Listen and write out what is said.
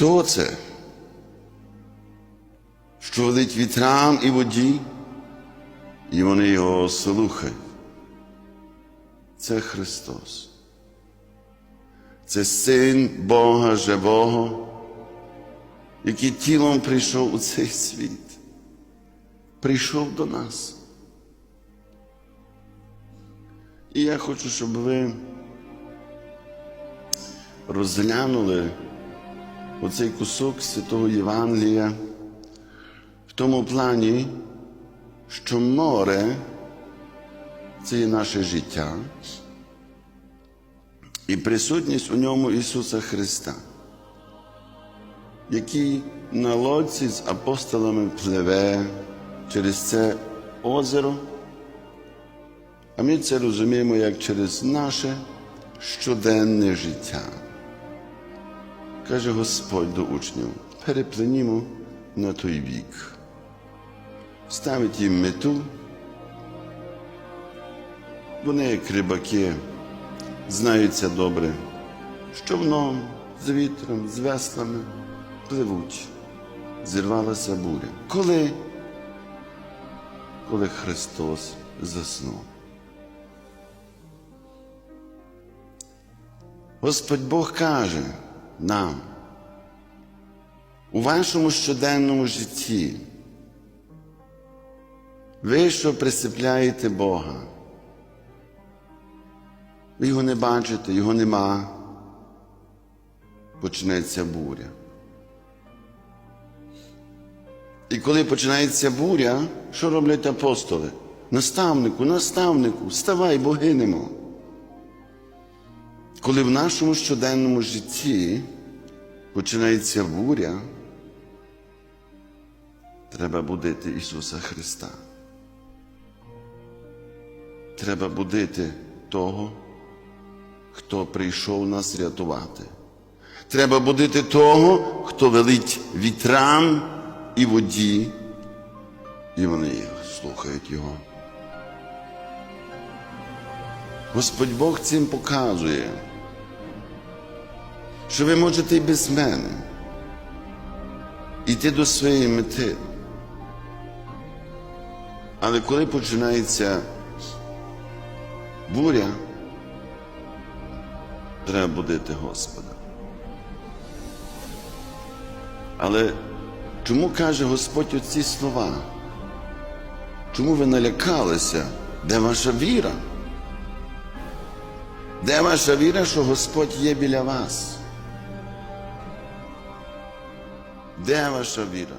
Хто це? Що велить вітрам і воді, і вони його слухають. Це Христос. Це Син Бога Живого, який тілом прийшов у цей світ, прийшов до нас. І я хочу, щоб ви розглянули оцей кусок Святого Євангелія в тому плані, що море це є наше життя і присутність у ньому Ісуса Христа, який на лодці з апостолами пливе через це озеро. А ми це розуміємо як через наше щоденне життя. Каже Господь до учнів, переплинімо на той бік. Ставить їм мету. Вони, як рибаки, знаються добре, з човном, з вітром, з веслами пливуть. Зірвалася буря. Коли? Коли Христос заснув. Господь Бог каже нам, у вашому щоденному житті, ви що присипляєте Бога, ви його не бачите, його нема, почнеться буря. І коли починається буря, що роблять апостоли? Наставнику, наставнику, вставай, бо гинемо. Коли в нашому щоденному житті починається буря, треба будити Ісуса Христа. Треба будити того, хто прийшов нас рятувати. Треба будити того, хто велить вітрам і воді, і вони слухають Його. Господь Бог цим показує, що ви можете і без мене йти до своєї мети. Але коли починається буря, треба будити Господа. Але чому каже Господь оці слова? Чому ви налякалися? Де ваша віра? Де ваша віра, що Господь є біля вас? Де ваша віра?